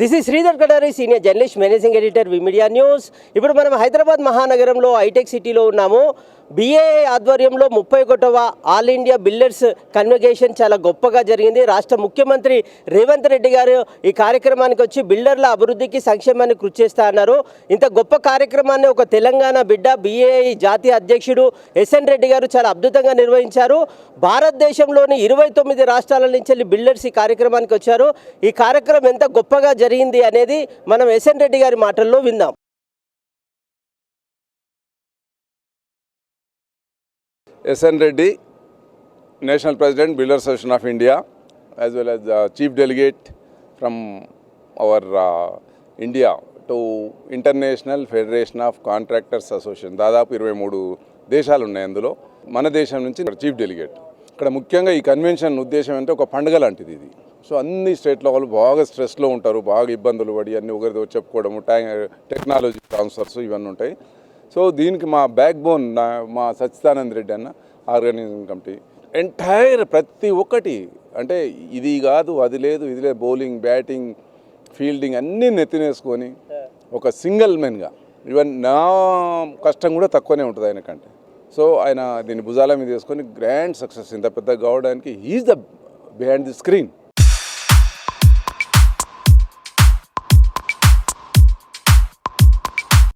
This is Sridhar Kadari senior journalist managing editor media news ఇప్పుడు మనం హైదరాబాద్ మహానగరంలో hitech సిటీలో ఉన్నాము. బిఏఏ ఆధ్వర్యంలో ముప్పై ఒకటవ ఆల్ ఇండియా బిల్డర్స్ కన్వకేషన్ చాలా గొప్పగా జరిగింది. రాష్ట్ర ముఖ్యమంత్రి రేవంత్ రెడ్డి గారు ఈ కార్యక్రమానికి వచ్చి బిల్డర్ల అభివృద్ధికి సంక్షేమాన్ని కృషి చేస్తా అన్నారు. ఇంత గొప్ప కార్యక్రమాన్ని ఒక తెలంగాణ బిడ్డ బిఏఐ జాతీయ అధ్యక్షుడు ఎస్ఎన్ రెడ్డి గారు చాలా అద్భుతంగా నిర్వహించారు. భారతదేశంలోని ఇరవై తొమ్మిది రాష్ట్రాల నుంచి బిల్డర్స్ ఈ కార్యక్రమానికి వచ్చారు. ఈ కార్యక్రమం ఎంత గొప్పగా జరిగింది అనేది మనం ఎస్ఎన్ రెడ్డి గారి మాటల్లో విందాం SN Reddy national president builder association of India as well as chief delegate from our India to international federation of contractors association దాదాపు ఇరవై మూడు దేశాలు ఉన్నాయి అందులో. మన దేశం నుంచి చీఫ్ డెలిగేట్ ఇక్కడ ముఖ్యంగా ఈ కన్వెన్షన్ ఉద్దేశం అంటే ఒక పండుగ లాంటిది ఇది. సో అన్ని స్టేట్లో వాళ్ళు బాగా స్ట్రెస్లో ఉంటారు బాగా ఇబ్బందులు పడి అన్ని ఒకరితో చెప్పుకోవడము టై టెక్నాలజీ ట్రాన్స్ఫర్స్ ఇవన్నీ ఉంటాయి. సో దీనికి మా బ్యాక్ బోన్ మా సచ్చిదానంద్ రెడ్డి అన్న ఆర్గనైజింగ్ కమిటీ. ఎంటైర్ ప్రతి ఒక్కటి అంటే ఇది కాదు అది లేదు ఇది లేదు బౌలింగ్ బ్యాటింగ్ ఫీల్డింగ్ అన్నీ నెత్తినేసుకొని ఒక సింగిల్ మెన్గా ఈవెన్ నా కష్టం కూడా తక్కువనే ఉంటుంది ఆయనకంటే. సో ఆయన దీన్ని భుజాల మీద వేసుకొని గ్రాండ్ సక్సెస్ ఇంత పెద్ద కావడానికి he's the behind the screen.